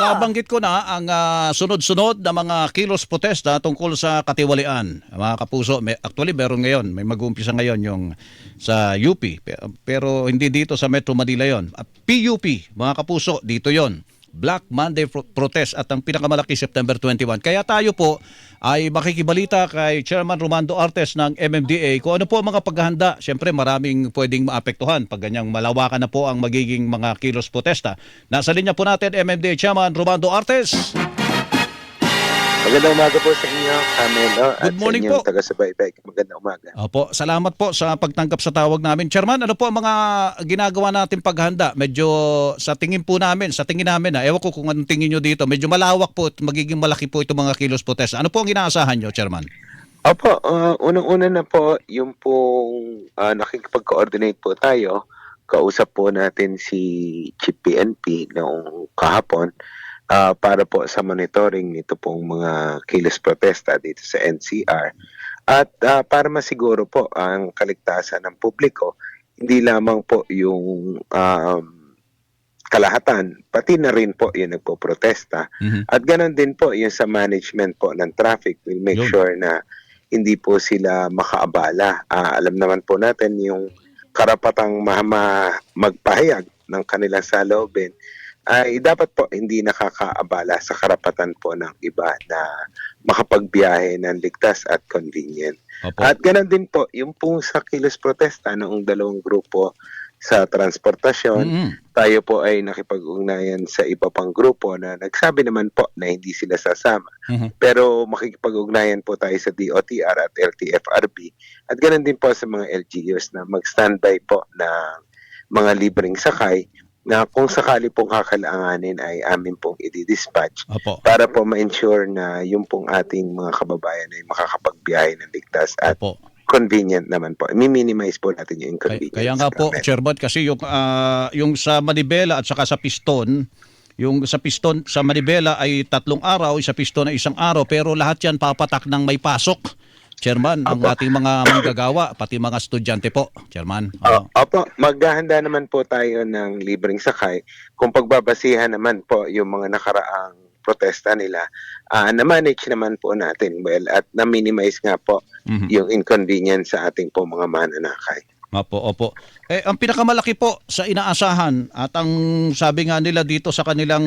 Nabanggit ko na ang ah, sunod-sunod na mga kilos protesta tungkol sa katiwalian. Mga kapuso, may, actually meron ngayon, may mag-uumpisa ngayon yung sa UP, pe- pero hindi dito sa Metro Manila yon. Ah, PUP, mga kapuso, dito yon. Black Monday pro- protest at ang pinakamalaki September 21. Kaya tayo po ay makikibalita kay Chairman Romando Artes ng MMDA kung ano po ang mga paghahanda. Siyempre maraming pwedeng maapektuhan pag ganyang malawakan na po ang magiging mga kilos protesta. Nasa linya po natin MMDA Chairman Romando Artes. Magandang umaga po sa inyo, Camelo. At Good morning sa inyong po. taga-subaybay. Magandang umaga. Opo, salamat po sa pagtanggap sa tawag namin. Chairman, ano po ang mga ginagawa natin paghanda? Medyo sa tingin po namin, sa tingin namin, na, ewan ko kung anong tingin nyo dito, medyo malawak po at magiging malaki po itong mga kilos protesta. Ano po ang inaasahan nyo, Chairman? Opo, uh, unang-una na po, yung pong uh, nakikipag-coordinate po tayo. Kausap po natin si Chief PNP noong kahapon ah, para po sa monitoring nito pong mga kilos protesta dito sa NCR. At ah, para masiguro po ang kaligtasan ng publiko, hindi lamang po yung um, kalahatan, pati na rin po yung nagpo-protesta. Mhm. At ganun din po yung sa management po ng traffic. We'll make Yun. sure na hindi po sila makaabala. Ah, alam naman po natin yung karapatang ma- ma- magpahayag ng kanilang saloobin ay dapat po hindi nakakaabala sa karapatan po ng iba na makapagbiyahe ng ligtas at convenient. Opo. At ganun din po, yung pong sa kilos protesta noong dalawang grupo sa transportasyon, Mhm. tayo po ay nakipag-ugnayan sa iba pang grupo na nagsabi naman po na hindi sila sasama. Mhm. Pero makikipag-ugnayan po tayo sa DOTR at LTFRB at ganun din po sa mga LGUs na mag-standby po ng mga libreng sakay na kung sakali pong kakailanganin ay amin pong i-dispatch Opo. para po ma-ensure na yung pong ating mga kababayan ay makakapagbiyahe ng ligtas at Opo. convenient naman po. I-minimize po natin yung inconvenience. kaya nga po, namin. Chairman, kasi yung, ah, yung sa Manibela at saka sa Piston, yung sa Piston, sa Manibela ay tatlong araw, sa Piston ay isang araw, pero lahat yan papatak ng may pasok. Chairman, ang Opo. ating mga manggagawa, pati mga estudyante po, Chairman. Oo. opo, maghahanda naman po tayo ng libreng sakay. Kung pagbabasihan naman po yung mga nakaraang protesta nila, ah na-manage naman po natin well at na-minimize nga po Mhm. yung inconvenience sa ating po mga mananakay. Opo, opo. Eh, ang pinakamalaki po sa inaasahan at ang sabi nga nila dito sa kanilang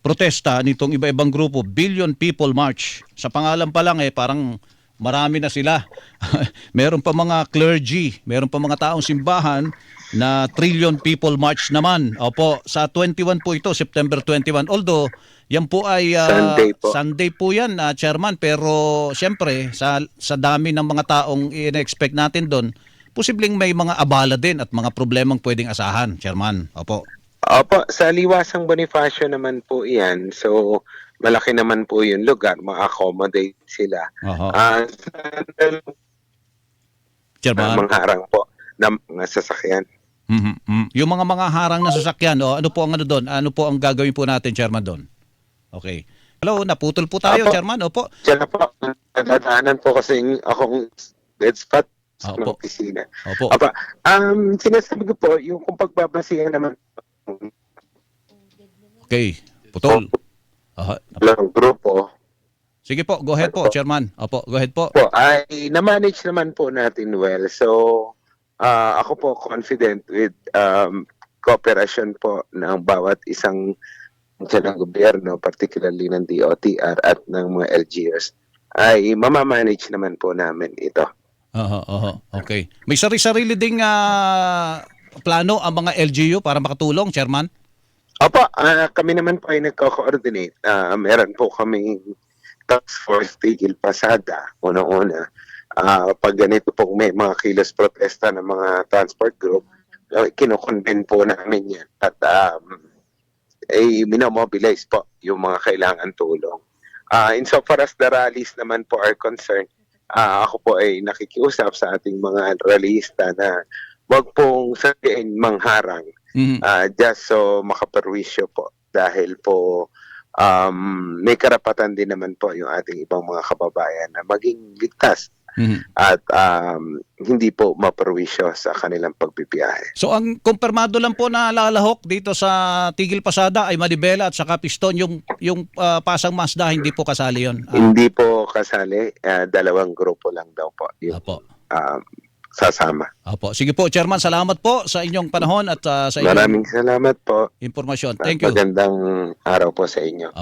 protesta nitong iba-ibang grupo, Billion People March. Sa pangalan pa lang eh, parang marami na sila. meron pa mga clergy, meron pa mga taong simbahan na Trillion People March naman. Opo, sa 21 po ito, September 21. Although, yan po ay ah, Sunday po. Sunday po yan, ah, Chairman. Pero siyempre, sa, sa dami ng mga taong in-expect natin doon, posibleng may mga abala din at mga problemang pwedeng asahan, Chairman. Opo. Opo, sa Liwasang Bonifacio naman po iyan. So, malaki naman po yung lugar, ma-accommodate sila. Ah, Chairman. mga harang po ng mga sasakyan. Mhm, mhm. Yung mga mga harang na sasakyan, oh, ano po ang ano doon? Ano po ang gagawin po natin, Chairman, doon? Okay. Hello, naputol po tayo, Opo. Chairman. Opo. Diyan po, nadadaanan po kasi akong dead spot sa Opo. opisina. Opo. Apa, um, sinasabi ko po, yung kung pagbabasihan naman Okay. Putol. Aha. ng grupo Sige po, go ahead po, Chairman. Opo, go ahead po. po, ay na-manage naman po natin well. So, ah, ako po confident with um, cooperation po ng bawat isang ng gobyerno, particularly ng DOTR at ng mga LGUs, ay mamamanage naman po namin ito. Oho, oho. Okay. May sari-sarili ding ah, plano ang mga LGU para makatulong, Chairman? Opo, ah, kami naman po ay nagko-coordinate. Ah, meron po kaming task force tigil pasada, una-una. Ah, pag ganito po may mga kilos protesta ng mga transport group, uh, kinoconvene po namin yan. At um, ay minamobilize po yung mga kailangan tulong. Ah, insofar as the rallies naman po are concerned, ah, ako po ay nakikiusap sa ating mga rallyista na wag pong sabihin mangharang Mhm. Ah, just so makaperwisyo po dahil po um, may karapatan din naman po yung ating ibang mga kababayan na maging ligtas Mhm. at um, hindi po maperwisyo sa kanilang pagbibiyahe. So ang kumpirmado lang po na lalahok dito sa Tigil Pasada ay Manibela at saka Piston yung yung ah, Pasang Mazda hindi po kasali yon. Ah, Hindi po kasali, ah, dalawang grupo lang daw po yung Apo. um, sasama. Apo. Sige po, Chairman, salamat po sa inyong panahon at ah, sa inyong Maraming salamat po. impormasyon. Thank you. Magandang araw po sa inyo.